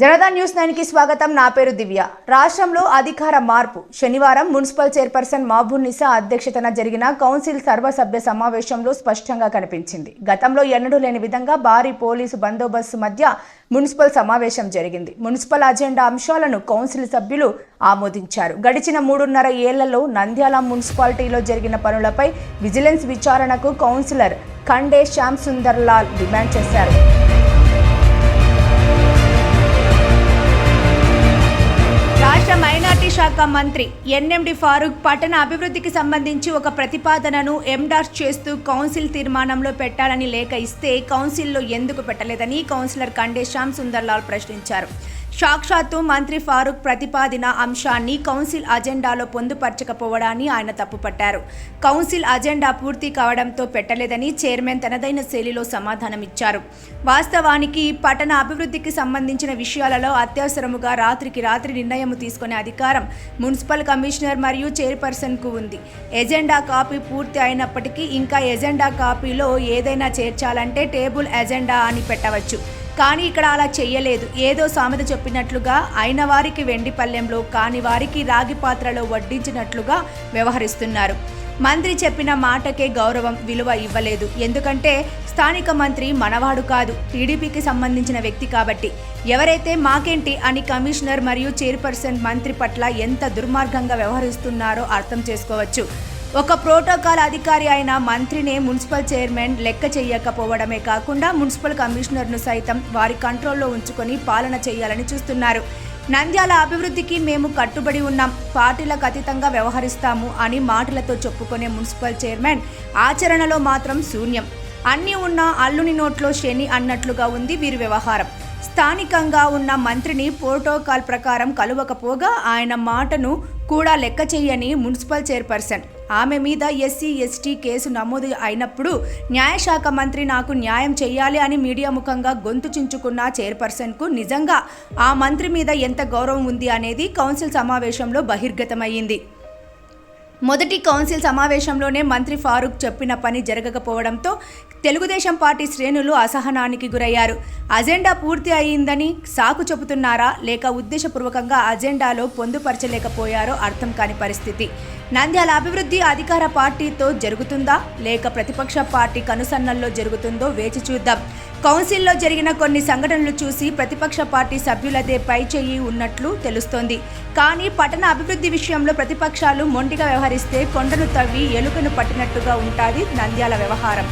Janata news నైన్కి స్వాగతం. నా పేరు దివ్య. రాష్ట్రంలో అధికార మార్పు. శనివారం మున్సిపల్ చైర్పర్సన్ మహబూబ్ నిసా అధ్యక్షతన జరిగిన కౌన్సిల్ సర్వసభ్య సమావేశంలో స్పష్టంగా కనిపించింది. గతంలో ఎన్నడూ లేని విధంగా భారీ పోలీసు బందోబస్తు మధ్య మున్సిపల్ సమావేశం జరిగింది. మున్సిపల్ అజెండా అంశాలను కౌన్సిల్ సభ్యులు ఆమోదించారు. గడిచిన మూడున్నర ఏళ్ళలో నంద్యాల మున్సిపాలిటీలో జరిగిన పనులపై విజిలెన్స్ విచారణకు కౌన్సిలర్ ఖండే శ్యామ్ సుందర్ లాల్ డిమాండ్ చేశారు. శాఖ మంత్రి ఎన్ఎండి ఫారూక్ పట్టణ అభివృద్ధికి సంబంధించి ఒక ప్రతిపాదనను ఎండార్స్ చేస్తూ కౌన్సిల్ తీర్మానంలో పెట్టాలని లేఖ ఇస్తే కౌన్సిల్లో ఎందుకు పెట్టలేదని కౌన్సిలర్ కండే శ్యామ్ సుందర్లాల్ ప్రశ్నించారు. సాక్షాత్తు మంత్రి ఫారూక్ ప్రతిపాదిన అంశాన్ని కౌన్సిల్ అజెండాలో పొందుపరచకపోవడాన్ని ఆయన తప్పుపట్టారు. కౌన్సిల్ అజెండా పూర్తి కావడంతో పెట్టలేదని చైర్మన్ తనదైన శైలిలో సమాధానమిచ్చారు. వాస్తవానికి పట్టణ అభివృద్ధికి సంబంధించిన విషయాలలో అత్యవసరముగా రాత్రికి రాత్రి నిర్ణయం తీసుకునే అధికారం మున్సిపల్ కమిషనర్ మరియు చైర్పర్సన్కు ఉంది. ఎజెండా కాపీ పూర్తి అయినప్పటికీ ఇంకా ఎజెండా కాపీలో ఏదైనా చేర్చాలంటే టేబుల్ ఎజెండా అని పెట్టవచ్చు. కానీ ఇక్కడ అలా చెయ్యలేదు. ఏదో సామెత చెప్పినట్లుగా అయిన వారికి వెండి పల్లెంలో కాని వారికి రాగి పాత్రలో వడ్డించినట్లుగా వ్యవహరిస్తున్నారు. మంత్రి చెప్పిన మాటకే గౌరవం విలువ ఇవ్వలేదు. ఎందుకంటే స్థానిక మంత్రి మనవాడు కాదు టీడీపీకి సంబంధించిన వ్యక్తి కాబట్టి. ఎవరైతే మాకేంటి అని కమిషనర్ మరియు చైర్పర్సన్ మంత్రి పట్ల ఎంత దుర్మార్గంగా వ్యవహరిస్తున్నారో అర్థం చేసుకోవచ్చు. ఒక ప్రోటోకాల్ అధికారి అయిన మంత్రినే మున్సిపల్ చైర్మన్ లెక్క చేయకపోవడమే కాకుండా మున్సిపల్ కమిషనర్ను సైతం వారి కంట్రోల్లో ఉంచుకొని పాలన చేయాలని చూస్తున్నారు. నంద్యాల అభివృద్ధికి మేము కట్టుబడి ఉన్నాం. పార్టీలకు అతీతంగా వ్యవహరిస్తాము అని మాటలతో చెప్పుకునే మున్సిపల్ చైర్మన్ ఆచరణలో మాత్రం శూన్యం. అన్నీ ఉన్న అల్లుని నోట్లో శని అన్నట్లుగా ఉంది వీరి వ్యవహారం. స్థానికంగా ఉన్న మంత్రిని ప్రోటోకాల్ ప్రకారం కలువకపోగా ఆయన మాటను కూడా లెక్క చేయని మున్సిపల్ చైర్పర్సన్ ఆమె మీద ఎస్సీ ఎస్టీ కేసు నమోదు అయినప్పుడు న్యాయశాఖ మంత్రి నాకు న్యాయం చేయాలి అని మీడియా ముఖంగా గొంతు చించుకున్న చైర్పర్సన్కు నిజంగా ఆ మంత్రి మీద ఎంత గౌరవం ఉంది అనేది కౌన్సిల్ సమావేశంలో బహిర్గతమయ్యింది. మొదటి కౌన్సిల్ సమావేశంలోనే మంత్రి ఫారూక్ చెప్పిన పని జరగకపోవడంతో తెలుగుదేశం పార్టీ శ్రేణులు అసహనానికి గురయ్యారు. అజెండా పూర్తి అయిందని సాకు చెబుతున్నారా? లేక ఉద్దేశపూర్వకంగా అజెండాలో పొందుపరచలేకపోయారో అర్థం కాని పరిస్థితి. నంద్యాల అభివృద్ధి అధికార పార్టీతో జరుగుతుందా? లేక ప్రతిపక్ష పార్టీ కనుసన్నల్లో జరుగుతుందో వేచి చూద్దాం. కౌన్సిల్లో జరిగిన కొన్ని సంఘటనలు చూసి ప్రతిపక్ష పార్టీ సభ్యులదే పై ఉన్నట్లు తెలుస్తోంది. కానీ పట్టణ అభివృద్ధి విషయంలో ప్రతిపక్షాలు మొండిగా వ్యవహరిస్తే కొండను తవ్వి ఎలుకను పట్టినట్టుగా ఉంటుంది నంద్యాల వ్యవహారం.